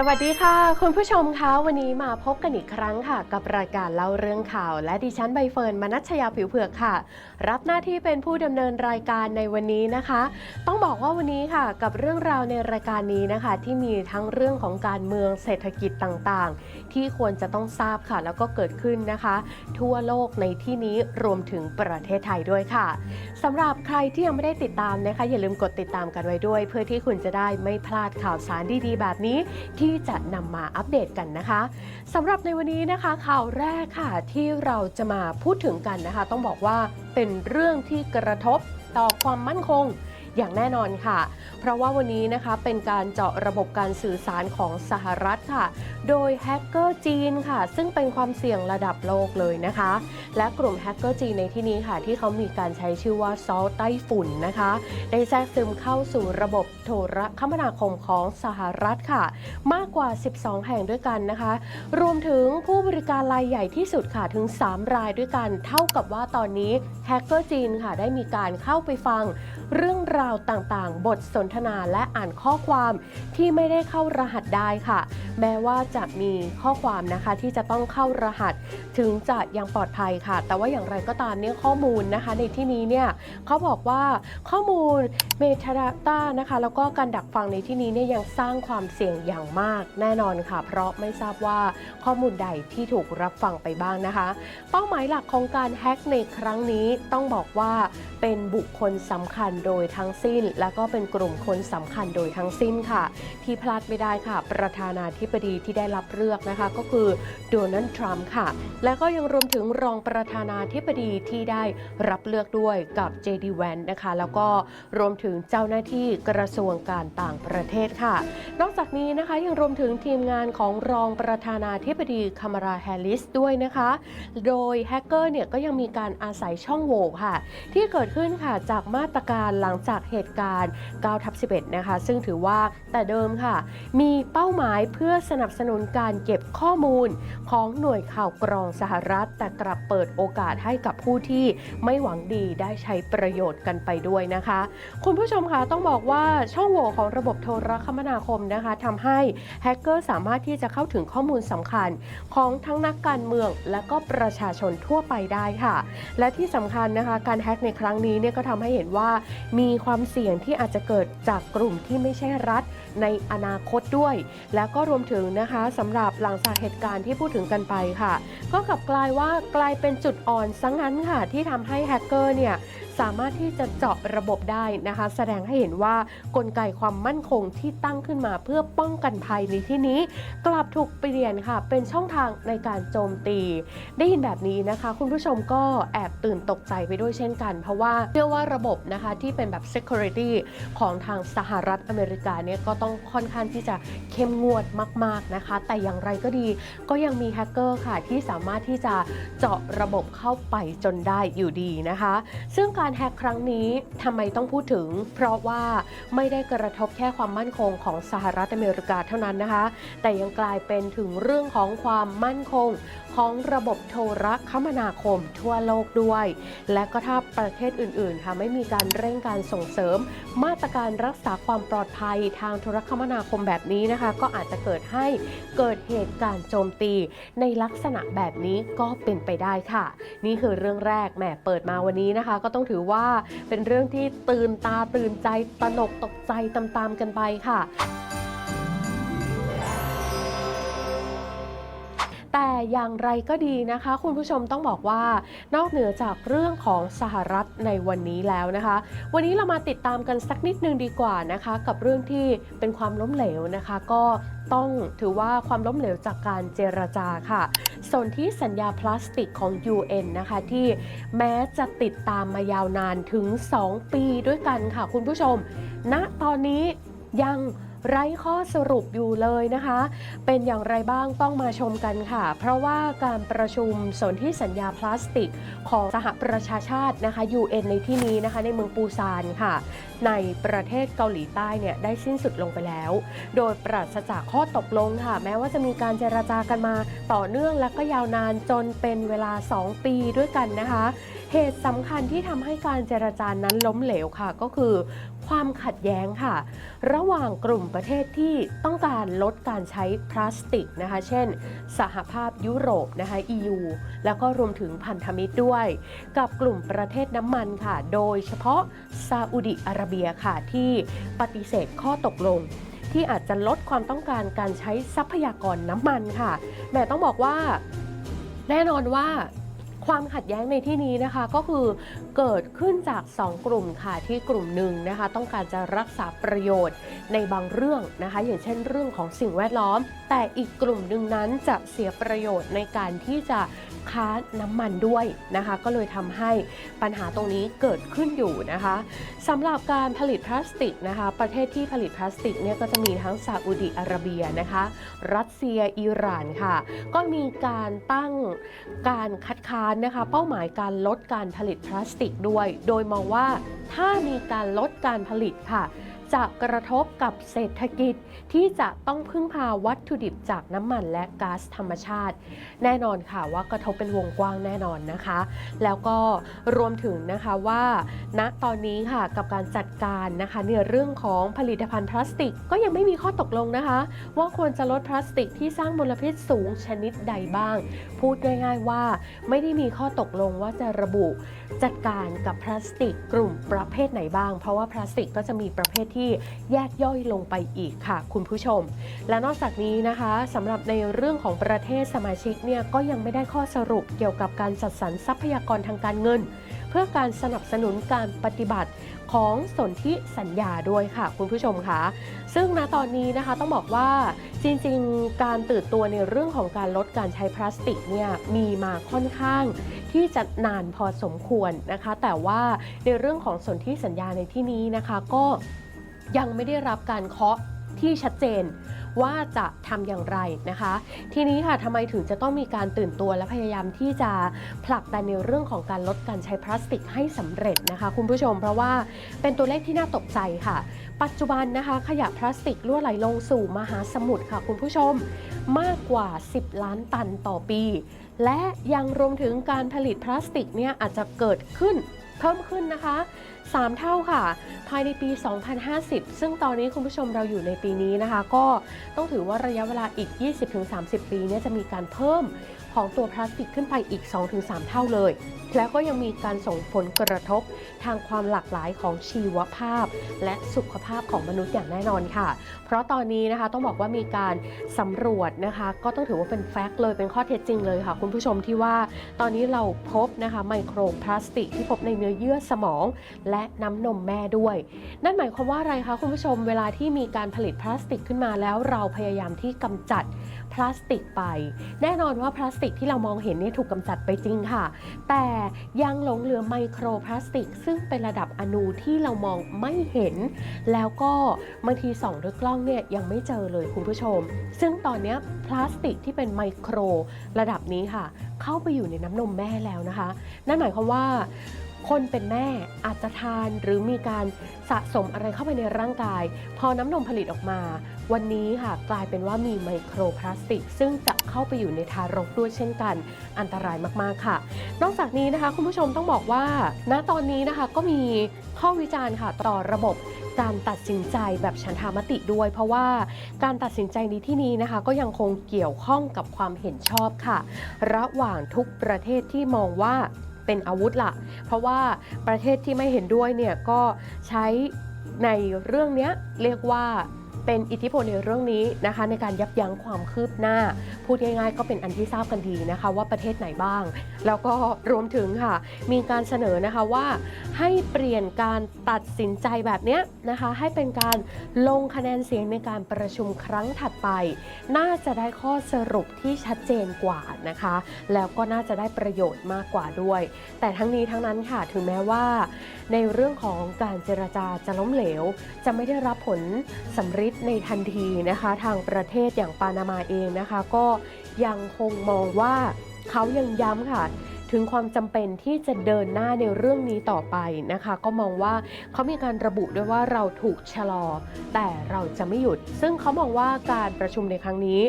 สวัสดีค่ะ คุณผู้ชมคะวันนี้มาพบกันอีกครั้งค่ะ กับรายการเล่าเรื่องข่าว และดิฉันใบเฟิร์นมนัชยาผิวเผือกค่ะ รับหน้าที่เป็นผู้ดำเนินรายการในวันนี้นะคะ ต้องบอกว่าวันนี้ค่ะ กับเรื่องราวในรายการนี้นะคะ ที่มีทั้งเรื่องของการเมืองเศรษฐกิจต่างๆ ที่ควรจะต้องทราบค่ะ แล้วก็เกิดขึ้นนะคะ ทั่วโลกในที่นี้รวมถึงประเทศไทยด้วยค่ะสำหรับใครที่ยังไม่ได้ติดตามนะคะ อย่าลืมกดติดตามกันไว้ด้วย เพื่อที่คุณจะได้ไม่พลาดข่าวสารดีๆ แบบนี้ที่ที่จะนำมาอัปเดตกันนะคะสำหรับในวันนี้นะคะข่าวแรกค่ะที่เราจะมาพูดถึงกันนะคะ ต้องบอกว่าเป็นเรื่องที่กระทบต่อความมั่นคง อย่างแน่นอนค่ะ เพราะว่าวันนี้นะคะเป็นการเจาะระบบการสื่อสารของสหรัฐค่ะ โดยแฮกเกอร์จีนค่ะ ซึ่งเป็นความเสี่ยงระดับโลกเลยนะคะ และกลุ่มแฮกเกอร์จีนในที่นี้ค่ะ ที่เขามีการใช้ชื่อว่าซอลไต้ฝุ่นนะคะ ได้แทรกซึมเข้าสู่ระบบโทรคมนาคมของสหรัฐค่ะ มากกว่า 12 แห่งด้วยกันนะคะ รวมถึงผู้บริการรายใหญ่ที่สุดค่ะถึง 3 รายด้วยกัน เท่ากับว่าตอนนี้แฮกเกอร์จีนค่ะได้มีการเข้าไปฟังเรื่องราวต่างๆ บทสนทนาและอ่านข้อความที่ไม่ได้เข้ารหัสได้ค่ะ แม้ว่าจะมีข้อความนะคะที่จะต้องเข้ารหัสถึงจะยังปลอดภัยค่ะ แต่ว่าอย่างไรก็ตามเนี่ยข้อมูลนะคะในที่นี้เนี่ยเขาบอกว่าข้อมูลเมทาดาต้านะคะ แล้วก็การดักฟังในที่นี้เนี่ยยังสร้างความเสี่ยงอย่างมากแน่นอนค่ะ เพราะไม่ทราบว่าข้อมูลใดที่ถูกรับฟังไปบ้างนะคะ เป้าหมายหลักของการแฮ็กในครั้งนี้ต้องบอกว่าเป็นบุคคลสำคัญโดยทั้งสิ้น และก็เป็นกลุ่มคนสำคัญโดยทั้งสิ้นค่ะ ที่พลาดไม่ได้ค่ะ ประธานาธิบดีที่ได้รับเลือกนะคะ ก็คือโดนัลด์ทรัมป์ค่ะ และก็ยังรวมถึงรองประธานาธิบดีที่ได้รับเลือกด้วยกับ JD Vance นะคะ แล้วก็รวมถึงเจ้าหน้าที่กระทรวงการต่างประเทศค่ะ นอกจากนี้นะคะยังรวมถึงทีมงานของรองประธานาธิบดีคามาราแฮร์ริสด้วยนะคะ โดยแฮกเกอร์เนี่ยก็ยังมีการอาศัยช่องโหว่ค่ะ ที่เกิดขึ้นค่ะจากมาตรการหลังจากเหตุการณ์9ทับ11 นะคะ ซึ่งถือว่าแต่เดิมค่ะ มีเป้าหมายเพื่อสนับสนุนการเก็บข้อมูลของหน่วยข่าวกรองสหรัฐ แต่กลับเปิดโอกาสให้กับผู้ที่ไม่หวังดีได้ใช้ประโยชน์กันไปด้วยนะคะ คุณผู้ชมคะต้องบอกว่าช่องโหว่ของระบบโทรคมนาคมนะคะทำให้แฮกเกอร์สามารถที่จะเข้าถึงข้อมูลสำคัญของทั้งนักการเมืองและก็ประชาชนทั่วไปได้ค่ะ และที่สำคัญนะคะ การแฮกในครั้งนี้เนี่ยก็ทำให้เห็นว่ามีความความเสี่ยงที่อาจจะเกิดจากกลุ่มที่ไม่ใช่รัฐในอนาคตด้วย แล้วก็รวมถึงนะคะสำหรับหลังจากเหตุการณ์ที่พูดถึงกันไปค่ะ ก็กลับกลายว่ากลายเป็นจุดอ่อนซะงงั้นค่ะ ที่ทำให้แฮกเกอร์เนี่ย สามารถที่จะเจาะระบบได้นะคะ แสดงให้เห็นว่ากลไกความมั่นคงที่ตั้งขึ้นมาเพื่อป้องกันภัยในที่นี้ กลับถูกเปลี่ยนค่ะ เป็นช่องทางในการโจมตี ได้ยินแบบนี้นะคะ คุณผู้ชมก็แอบตื่นตกใจไปด้วยเช่นกัน เพราะว่าเชื่อว่าระบบนะคะที่เป็นแบบ security ของทางสหรัฐอเมริกาเนี่ยก็ต้องค่อนข้างที่จะเข้มงวดมาก ๆนะคะ แต่อย่างไรก็ดีก็ยังมีแฮกเกอร์ค่ะที่สามารถที่จะเจาะระบบเข้าไปจนได้อยู่ดีนะคะ ซึ่งการการแฮกครั้งนี้ทำไมต้องพูดถึง เพราะว่าไม่ได้กระทบแค่ความมั่นคงของสหรัฐอเมริกาเท่านั้นนะคะ แต่ยังกลายเป็นถึงเรื่องของความมั่นคงของระบบโทรคมนาคมทั่วโลกด้วย และก็ถ้าประเทศอื่นๆค่ะไม่มีการเร่งการส่งเสริม มาตรการรักษาความปลอดภัยทางโทรคมนาคมแบบนี้นะคะ ก็อาจจะเกิดให้เกิดเหตุการณ์โจมตี ในลักษณะแบบนี้ก็เป็นไปได้ค่ะ นี่คือเรื่องแรกแหมเปิดมาวันนี้นะคะ ก็ต้องถือว่าเป็นเรื่องที่ตื่นตาตื่นใจตนกตกใจตามๆกันไปค่ะ แต่อย่างไรก็ดีนะคะ คุณผู้ชมต้องบอกว่านอกเหนือจากเรื่องของสหรัฐในวันนี้แล้วนะคะ วันนี้เรามาติดตามกันสักนิดนึงดีกว่านะคะ กับเรื่องที่เป็นความล้มเหลวนะคะ ก็ต้องถือว่าความล้มเหลวจากการเจรจาค่ะส่วนที่สัญญาพลาสติกของ UN นะคะ ที่แม้จะติดตามมายาวนานถึง 2 ปีด้วยกันค่ะคุณผู้ชมณตอนนี้ยัง ไร้ข้อสรุปอยู่เลยนะคะ เป็นอย่างไรบ้างต้องมาชมกันค่ะ เพราะว่าการประชุมสนธิสัญญาพลาสติกของสหประชาชาตินะคะ UN ในที่นี้นะคะ ในเมืองปูซานค่ะ ในประเทศเกาหลีใต้เนี่ยได้สิ้นสุดลงไปแล้ว โดยปราศจากข้อตกลงค่ะ แม้ว่าจะมีการเจราจากันมาต่อเนื่องและก็ยาวนานจนเป็นเวลา 2 ปีด้วยกันนะคะเหตุสำคัญที่ทำให้การเจรจานั้นล้มเหลวค่ะ ก็คือความขัดแย้งค่ะ ระหว่างกลุ่มประเทศที่ต้องการลดการใช้พลาสติกนะคะ เช่น สหภาพยุโรปนะคะ EU แล้วก็รวมถึงพันธมิตรด้วย กับกลุ่มประเทศน้ำมันค่ะ โดยเฉพาะซาอุดิอาระเบียค่ะที่ปฏิเสธข้อตกลงที่อาจจะลดความต้องการการใช้ทรัพยากรน้ำมันค่ะ แม่ต้องบอกว่า แน่นอนว่า ความขัดแย้งในที่นี้นะคะก็คือเกิดขึ้นจาก 2 กลุ่มค่ะที่กลุ่มหนึ่งนะคะ ต้องการจะรักษาประโยชน์ในบางเรื่องนะคะ อย่างเช่นเรื่องของสิ่งแวดล้อม แต่อีกกลุ่มหนึ่งนั้นจะเสียประโยชน์ในการที่จะ ค้าน้ำมันด้วยนะคะ ก็เลยทำให้ปัญหาตรงนี้เกิดขึ้นอยู่นะคะสำหรับการผลิตพลาสติกนะคะ ประเทศที่ผลิตพลาสติกเนี่ยก็จะมีทั้งซาอุดิอาระเบียนะคะ รัสเซียอิหร่านค่ะ ก็มีการตั้งการคัดค้านนะคะ เป้าหมายการลดการผลิตพลาสติกด้วย โดยมองว่าถ้ามีการลดการผลิตค่ะ จะกระทบกับเศรษฐกิจที่จะต้องพึ่งพาวัตถุดิบจากน้ำมันและก๊าซธรรมชาติ แน่นอนค่ะว่ากระทบเป็นวงกว้างแน่นอนนะคะ แล้วก็รวมถึงนะคะว่าณตอนนี้ค่ะกับการจัดการนะคะในเรื่องของผลิตภัณฑ์พลาสติก ก็ยังไม่มีข้อตกลงนะคะ ว่าควรจะลดพลาสติกที่สร้างมลพิษสูงชนิดใดบ้าง พูดง่ายๆว่า ไม่ได้มีข้อตกลงว่าจะระบุจัดการกับพลาสติกกลุ่มประเภทไหนบ้าง เพราะว่าพลาสติกก็จะมีประเภทที่แยกย่อยลงไปอีกค่ะ คุณผู้ชม และนอกจากนี้นะคะสำหรับในเรื่องของประเทศสมาชิกเนี่ยก็ยังไม่ได้ข้อสรุปเกี่ยวกับการจัดสรรทรัพยากรทางการเงิน เพื่อการสนับสนุนการปฏิบัติ ของสนธิสัญญาด้วยค่ะ คุณผู้ชมคะซึ่งณตอนนี้นะคะต้องบอกว่าจริงๆ การตื่นตัวในเรื่องของการลดการใช้พลาสติกเนี่ยมีมาค่อนข้างที่จะนานพอสมควรนะคะ แต่ว่าในเรื่องของสนธิสัญญาในที่นี้นะคะ ก็ยังไม่ได้รับการเคาะที่ชัดเจน ว่าจะทำอย่างไรนะคะ ทีนี้ค่ะทำไมถึงจะต้องมีการตื่นตัวและพยายามที่จะผลักดันในเรื่องของการลดการใช้พลาสติกให้สำเร็จนะคะ คุณผู้ชมเพราะว่าเป็นตัวเลขที่น่าตกใจค่ะ ปัจจุบันนะคะ ขยะพลาสติกรั่วไหลลงสู่มหาสมุทรค่ะ คุณผู้ชมมากกว่า 10 ล้านตันต่อปี และยังรวมถึงการผลิตพลาสติกเนี่ยอาจจะเกิดขึ้นเพิ่มขึ้นนะคะ 3 เท่าค่ะ ภายในปี 2050 ซึ่งตอนนี้คุณผู้ชมเราอยู่ในปีนี้นะคะ ก็ต้องถือว่าระยะเวลาอีก 20-30 ปีเนี่ยจะมีการเพิ่มของตัวพลาสติกขึ้นไปอีก 2-3 เท่าเลย แล้วก็ยังมีการส่งผลกระทบทางความหลากหลายของชีวภาพ และสุขภาพของมนุษย์อย่างแน่นอนค่ะ เพราะตอนนี้นะคะต้องบอกว่ามีการสำรวจนะคะ ก็ต้องถือว่าเป็นแฟกต์เลยเป็นข้อเท็จจริงเลยค่ะ คุณผู้ชมที่ว่าตอนนี้เราพบนะคะไมโครพลาสติกที่พบในเนื้อเยื่อสมอง และน้ำนมแม่ด้วย นั่นหมายความว่าอะไรคะคุณผู้ชมเวลาที่มีการผลิตพลาสติกขึ้นมาแล้วเราพยายามที่กำจัด พลาสติกไป แน่นอนว่าพลาสติกที่เรามองเห็นเนี่ยถูกกำจัดไปจริงค่ะ แต่ยังหลงเหลือไมโครพลาสติก ซึ่งเป็นระดับอนูที่เรามองไม่เห็น แล้วก็บางทีส่องด้วยกล้องเนี่ยยังไม่เจอเลยคุณผู้ชม ซึ่งตอนนี้พลาสติกที่เป็นไมโครระดับนี้ค่ะ เข้าไปอยู่ในน้ำนมแม่แล้วนะคะ นั่นหมายความว่า คนเป็นแม่อาจจะทานหรือมีการสะสมอะไรเข้าไปในร่างกาย พอน้ำนมผลิตออกมา วันนี้ค่ะกลายเป็นว่ามีไมโครพลาสติก ซึ่งจะเข้าไปอยู่ในทารกด้วยเช่นกัน อันตรายมากๆค่ะ นอกจากนี้นะคะคุณผู้ชมต้องบอกว่า ณตอนนี้นะคะก็มีข้อวิจารณ์ค่ะต่อระบบการตัดสินใจแบบฉันทามติด้วย เพราะว่าการตัดสินใจในที่นี้นะคะ ก็ยังคงเกี่ยวข้องกับความเห็นชอบค่ะ ระหว่างทุกประเทศที่มองว่า เป็นอาวุธล่ะเพราะว่าประเทศที่ไม่เห็นด้วยเนี่ยก็ใช้ในเรื่องนี้เรียกว่า เป็นอิทธิพลในเรื่องนี้นะคะ ในการยับยั้งความคืบหน้า พูดง่ายๆ ก็เป็นอันที่ทราบกันดีนะคะ ว่าประเทศไหนบ้าง แล้วก็รวมถึงค่ะ มีการเสนอนะคะว่า ให้เปลี่ยนการตัดสินใจแบบเนี้ยนะคะ ให้เป็นการลงคะแนนเสียงในการประชุมครั้งถัดไป น่าจะได้ข้อสรุปที่ชัดเจนกว่านะคะ แล้วก็น่าจะได้ประโยชน์มากกว่าด้วย แต่ทั้งนี้ทั้งนั้นค่ะถึงแม้ว่า ในเรื่องของการเจรจาจะล้มเหลว จะไม่ได้รับผลสำฤทธิ์ในทันทีนะคะทางประเทศอย่างปานามาเองนะคะ ก็ยังคงมองว่าเขายังย้ำค่ะ ถึงความจำเป็นที่จะเดินหน้าในเรื่องนี้ต่อไปนะคะ ก็มองว่าเขามีการระบุด้วยว่าเราถูกชะลอ แต่เราจะไม่หยุด ซึ่งเขามองว่าการประชุมในครั้งนี้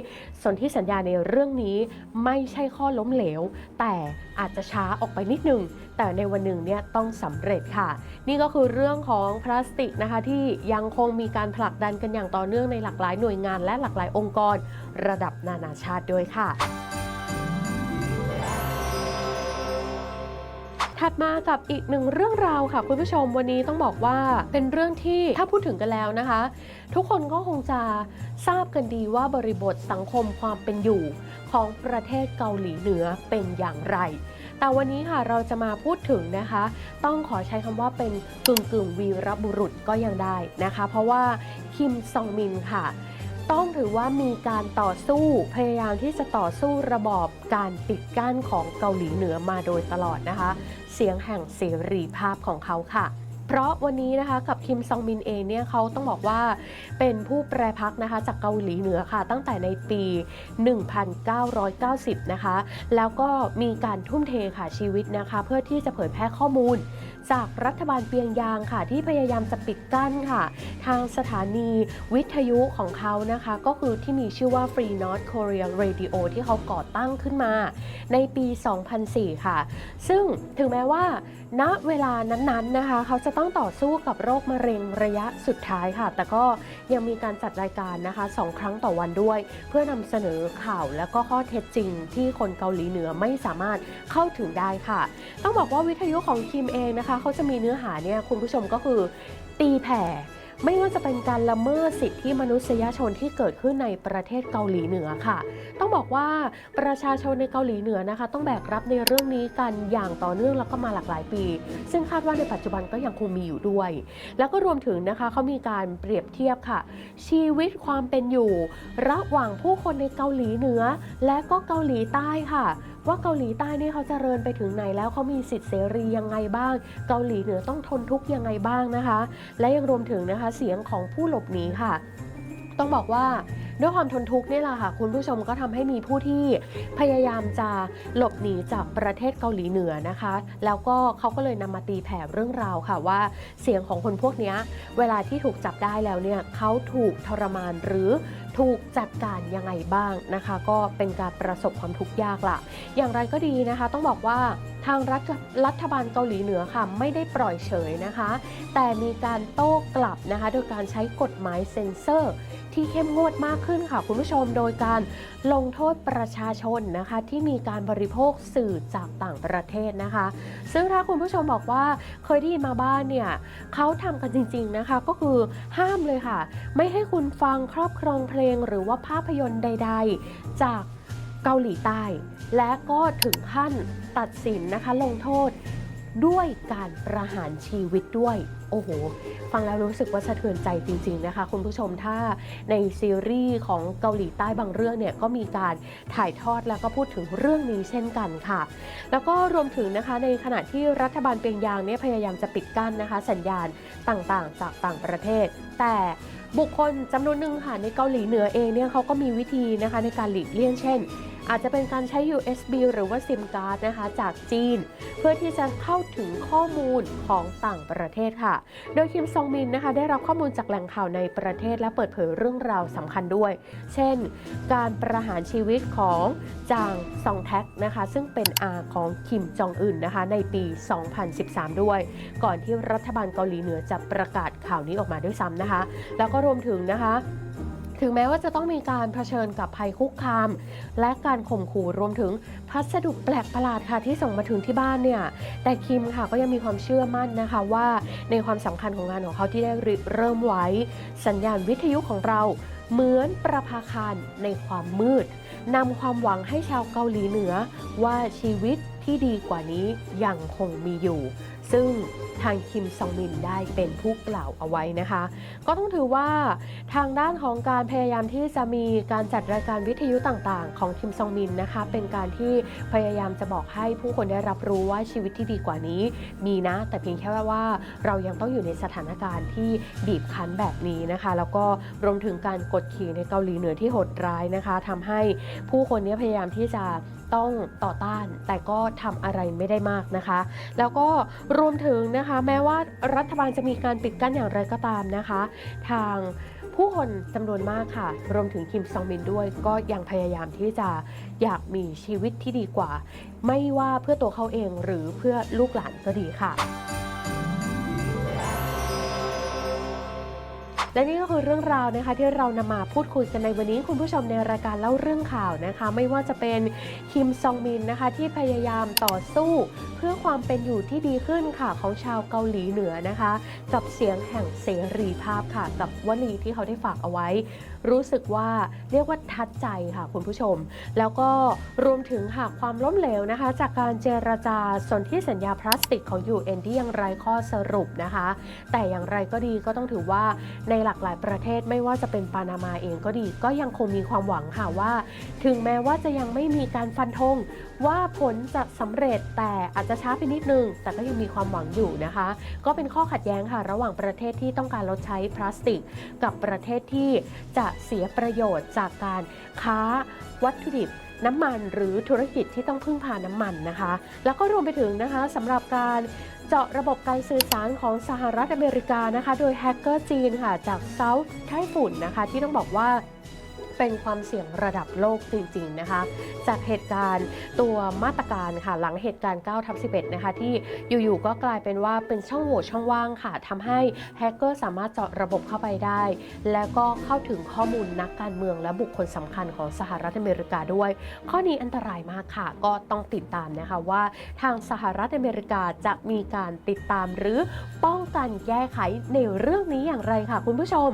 สนธิสัญญาในเรื่องนี้ไม่ใช่ข้อล้มเหลว แต่อาจจะช้าออกไปนิดนึงแต่ในวันหนึ่งเนี่ยต้องสำเร็จค่ะ นี่ก็คือเรื่องของพลาสติกนะคะที่ยังคงมีการผลักดันกันอย่างต่อเนื่องในหลากหลายหน่วยงานและหลากหลายองค์กร ระดับนานาชาติด้วยค่ะ ถัดมากับอีกหนึ่งเรื่องราวค่ะ คุณผู้ชมวันนี้ต้องบอกว่าเป็นเรื่องที่ถ้าพูดถึงกันแล้วนะคะ ทุกคนก็คงจะทราบกันดีว่าบริบทสังคมความเป็นอยู่ของประเทศเกาหลีเหนือเป็นอย่างไร แต่วันนี้ค่ะเราจะมาพูดถึงนะคะ ต้องขอใช้คำว่าเป็นกึ่งกึ่งวีรบุรุษก็ยังได้นะคะ เพราะว่าคิมซองมินค่ะ ต้องถือว่ามีการต่อสู้พยายามที่จะต่อสู้ระบอบการปิดกั้นของเกาหลีเหนือมาโดยตลอดนะคะ เสียงแห่งเสรีภาพของเขาค่ะเพราะวันนี้นะคะกับคิมซองมินเองเนี่ยเขาต้องบอกว่าเป็นผู้แปรพักนะคะจากเกาหลีเหนือค่ะ ตั้งแต่ในปี 1990 นะคะ แล้วก็มีการทุ่มเทค่ะชีวิตนะคะ เพื่อที่จะเผยแพร่ข้อมูล จากรัฐบาลเปียงยางค่ะ ที่พยายามจะปิดกั้นค่ะ ทางสถานีวิทยุของเขานะคะ ก็คือที่มีชื่อว่า Free North Korea Radio ที่เขาก่อตั้งขึ้นมาในปี 2004 ค่ะ ซึ่งถึงแม้ว่า ณเวลานั้นๆนะคะ เขาจะต้องต่อสู้กับโรคมะเร็งระยะสุดท้ายค่ะ แต่ก็ยังมีการจัดรายการนะคะสองครั้งต่อวันด้วย เพื่อนำเสนอข่าวและก็ข้อเท็จจริง ที่คนเกาหลีเหนือไม่สามารถเข้าถึงได้ค่ะ ต้องบอกว่าวิทยุของคิมเองนะคะเขาจะมีเนื้อหาเนี่ยคุณผู้ชมก็คือ ตีแผ่ ไม่ว่าจะเป็นการละเมิดสิทธิมนุษยชนที่เกิดขึ้นในประเทศเกาหลีเหนือค่ะ ต้องบอกว่าประชาชนในเกาหลีเหนือนะคะ ต้องแบกรับในเรื่องนี้กันอย่างต่อเนื่องแล้วก็มาหลากหลายปี ซึ่งคาดว่าในปัจจุบันก็ยังคงมีอยู่ด้วย แล้วก็รวมถึงนะคะเขามีการเปรียบเทียบค่ะ ชีวิตความเป็นอยู่ ระหว่างผู้คนในเกาหลีเหนือ และก็เกาหลีใต้ค่ะว่าเกาหลีใต้นี่เขาจเจริญไปถึงไหนแล้วเขามีสิทธิเสรียังไงบ้าง เกาหลีเหนือต้องทนทุกข์ยังไงบ้างนะคะ และยังรวมถึงนะคะเสียงของผู้หลบหนีค่ะ ต้องบอกว่า ด้วยความทนทุกข์นี่แหละค่ะ คุณผู้ชมก็ทำให้มีผู้ที่พยายามจะหลบหนีจากประเทศเกาหลีเหนือนะคะ แล้วก็เขาก็เลยนำมาตีแผ่เรื่องราวค่ะว่าเสียงของคนพวกนี้เวลาที่ถูกจับได้แล้วเนี่ยเขาถูกทรมานหรือถูกจัดการยังไงบ้างนะคะ ก็เป็นการประสบความทุกข์ยากละอย่างไรก็ดีนะคะ ต้องบอกว่าทางรัฐรัฐบาลเกาหลีเหนือค่ะไม่ได้ปล่อยเฉยนะคะ แต่มีการโต้กลับนะคะ โดยการใช้กฎหมายเซ็นเซอร์ที่เข้มงวดมากขึ้นค่ะคุณผู้ชมโดยการลงโทษประชาชนนะคะ ที่มีการบริโภคสื่อจากต่างประเทศนะคะ ซึ่งถ้าคุณผู้ชมบอกว่าเคยได้ยินมาบ้านเนี่ยเขาทำกันจริง ๆนะคะ ก็คือห้ามเลยค่ะ ไม่ให้คุณฟังครอบครองเพลงหรือว่าภาพยนตร์ใด ๆ จากเกาหลีใต้ และก็ถึงขั้นตัดสินนะคะ ลงโทษ ด้วยการประหารชีวิตด้วย โอ้โห ฟังแล้วรู้สึกว่าสะเทือนใจจริง ๆ นะคะ คุณผู้ชมถ้าในซีรีส์ของเกาหลีใต้บางเรื่องเนี่ยก็มีการถ่ายทอดแล้วก็พูดถึงเรื่องนี้เช่นกันค่ะ แล้วก็รวมถึงนะคะในขณะที่รัฐบาลเปียงยางเนี่ยพยายามจะปิดกั้นนะคะ สัญญาณต่างๆ จากต่างประเทศ แต่บุคคลจำนวนหนึ่งค่ะในเกาหลีเหนือเองเนี่ยเขาก็มีวิธีนะคะในการหลีกเลี่ยงเช่น อาจจะเป็นการใช้ USB หรือว่าซิมการ์ดนะคะจากจีน เพื่อที่จะเข้าถึงข้อมูลของต่างประเทศค่ะ โดยคิมซองมินนะคะได้รับข้อมูลจากแหล่งข่าวในประเทศและเปิดเผยเรื่องราวสำคัญด้วย เช่น การประหารชีวิตของจางซองแท็กนะคะซึ่งเป็นอาของคิมจองอึนนะคะในปี 2013 ด้วย ก่อนที่รัฐบาลเกาหลีเหนือจะประกาศข่าวนี้ออกมาด้วยซ้ำนะคะ แล้วก็รวมถึงนะคะ ถึงแม้ว่าจะต้องมีการเผชิญกับภัยคุกคาม และการข่มขู่รวมถึงพัสดุแปลกประหลาดค่ะที่ส่งมาถึงที่บ้านเนี่ยแต่คิมค่ะก็ยังมีความเชื่อมั่นนะคะว่าในความสำคัญของงานของเขาที่ได้เริ่มไว้ สัญญาณวิทยุของเราเหมือนประภาคารในความมืดนำความหวังให้ชาวเกาหลีเหนือว่าชีวิตที่ดีกว่านี้ยังคงมีอยู่ ซึ่งทางคิมซองมินได้เป็นผู้กล่าวเอาไว้นะคะ ก็ต้องถือว่าทางด้านของการพยายามที่จะมีการจัดรายการวิทยุต่างๆ ของคิมซองมินนะคะ เป็นการที่พยายามจะบอกให้ผู้คนได้รับรู้ว่าชีวิตที่ดีกว่านี้มีนะ แต่เพียงแค่ว่าเรายังต้องอยู่ในสถานการณ์ที่บีบคั้นแบบนี้นะคะ แล้วก็รวมถึงการกดขี่ในเกาหลีเหนือที่โหดร้ายนะคะทำให้ผู้คนนี้พยายามที่จะ ต้องต่อต้าน แต่ก็ทำอะไรไม่ได้มากนะคะ แล้วก็รวมถึงนะคะ แม้ว่ารัฐบาลจะมีการปิดกั้นอย่างไรก็ตามนะคะ ทางผู้คนจำนวนมากค่ะ รวมถึงคิมซองมินด้วย ก็ยังพยายามที่จะอยากมีชีวิตที่ดีกว่า ไม่ว่าเพื่อตัวเขาเองหรือเพื่อลูกหลานก็ดีค่ะ และนี่ก็คือเรื่องราวนะคะที่เรานำมาพูดคุยกันในวันนี้คุณผู้ชมในรายการเล่าเรื่องข่าวนะคะ ไม่ว่าจะเป็นคิมซองมินนะคะที่พยายามต่อสู้ เพื่อความเป็นอยู่ที่ดีขึ้นค่ะของชาวเกาหลีเหนือนะคะ กับเสียงแห่งเสรีภาพค่ะ กับวลีที่เขาได้ฝากเอาไว้รู้สึกว่าเรียกว่าทัดใจค่ะคุณผู้ชม แล้วก็รวมถึงหากความล้มเหลวนะคะ จากการเจรจาสนธิสัญญาพลาสติกของ UN ที่ยังไร้ข้อสรุปนะคะ แต่อย่างไรก็ดีก็ต้องถือว่าในหลากหลายประเทศไม่ว่าจะเป็นปานามาเองก็ดี ก็ยังคงมีความหวังค่ะว่า ถึงแม้ว่าจะยังไม่มีการฟันธง ว่าผลจะสำเร็จแต่อาจจะช้าไปนิดนึง แต่ก็ยังมีความหวังอยู่นะคะ ก็เป็นข้อขัดแย้งค่ะระหว่างประเทศที่ต้องการลดใช้พลาสติก กับประเทศที่จะเสียประโยชน์จากการค้าวัตถุดิบน้ำมันหรือธุรกิจที่ต้องพึ่งพาน้ำมันนะคะ แล้วก็รวมไปถึงนะคะสำหรับการเจาะระบบการสื่อสารของสหรัฐอเมริกานะคะ โดยแฮกเกอร์จีนค่ะจากเซาท์ไต้ฝุ่นนะคะ ที่ต้องบอกว่า เป็นความเสี่ยงระดับโลกจริงๆนะคะ จากเหตุการณ์ตัวมาตรการค่ะหลังเหตุการณ์9ทับ11 นะคะ ที่อยู่ๆก็กลายเป็นว่าเป็นช่องโหว่ช่องว่างค่ะทำให้แฮกเกอร์สามารถเจาะระบบเข้าไปได้ แล้วก็เข้าถึงข้อมูลนักการเมืองและบุคคลสำคัญของสหรัฐอเมริกาด้วย ข้อนี้อันตรายมากค่ะ ก็ต้องติดตามนะคะว่า ทางสหรัฐอเมริกาจะมีการติดตามหรือป้องกันแก้ไขในเรื่องนี้อย่างไรค่ะ คุณผู้ชม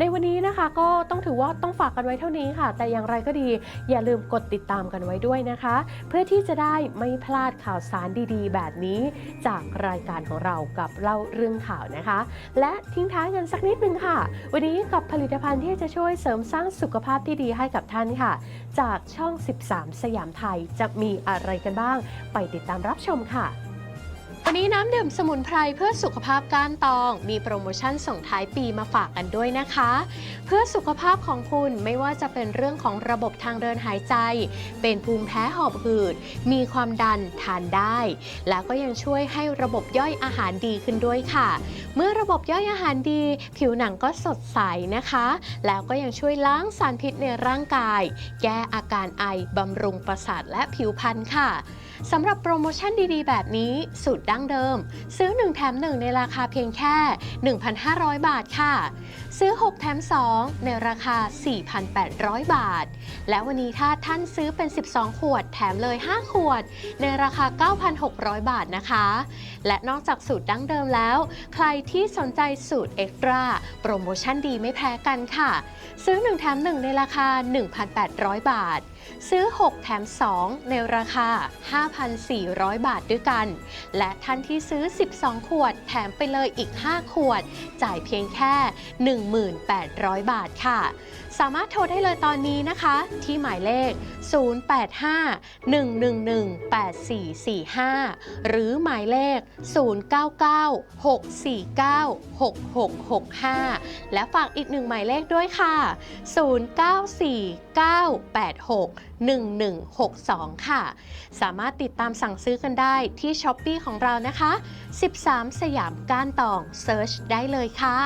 ในวันนี้นะคะก็ต้องถือว่าต้องฝากกันไว้เท่านี้ค่ะ แต่อย่างไรก็ดีอย่าลืมกดติดตามกันไว้ด้วยนะคะ เพื่อที่จะได้ไม่พลาดข่าวสารดีๆ แบบนี้ จากรายการของเรากับเล่าเรื่องข่าวนะคะ และทิ้งท้ายกันสักนิดนึงค่ะ วันนี้กับผลิตภัณฑ์ที่จะช่วยเสริมสร้างสุขภาพที่ดีให้กับท่านค่ะ จากช่อง 13 สยามไทยจะมีอะไรกันบ้าง ไปติดตามรับชมค่ะ วันนี้น้ำดื่มสมุนไพรเพื่อสุขภาพก้านตอง มีโปรโมชั่นส่งท้ายปีมาฝากกันด้วยนะคะ เพื่อสุขภาพของคุณไม่ว่าจะเป็นเรื่องของระบบทางเดินหายใจ เป็นภูมิแพ้หอบหืด มีความดันทานได้ แล้วก็ยังช่วยให้ระบบย่อยอาหารดีขึ้นด้วยค่ะ เมื่อระบบย่อยอาหารดี ผิวหนังก็สดใสนะคะ แล้วก็ยังช่วยล้างสารพิษในร่างกาย แก้อาการไอบำรุงประสาทและผิวพรรณค่ะ สำหรับโปรโมชั่นดีๆ แบบนี้ สูตรดั้งเดิม ซื้อ 1 แถม 1 ในราคาเพียงแค่ 1,500 บาทค่ะ ซื้อ 6 แถม 2 ในราคา 4,800 บาท และวันนี้ถ้าท่านซื้อเป็น 12 ขวด แถมเลย 5 ขวด ในราคา 9,600 บาทนะคะ และนอกจากสูตรดั้งเดิมแล้ว ใครที่สนใจสูตรเอ็กตร้าโปรโมชั่นดีไม่แพ้กันค่ะ ซื้อ 1 แถม 1 ในราคา 1,800 บาท ซื้อ 6 แถม 2 ในราคา 5,400 บาทด้วยกัน และท่านที่ซื้อ 12 ขวด แถมไปเลยอีก 5 ขวด จ่ายเพียงแค่ 1,800 บาทค่ะ สามารถโทรได้เลยตอนนี้นะคะ ที่หมายเลข 085-111-8445 หรือหมายเลข 099-649-6665 และฝากอีกหนึ่งหมายเลขด้วยค่ะ 0949861162 ค่ะ สามารถติดตามสั่งซื้อกันได้ที่ช้อปปีของเรานะคะ 13 สยามก้านตองเซิร์ชได้เลยค่ะ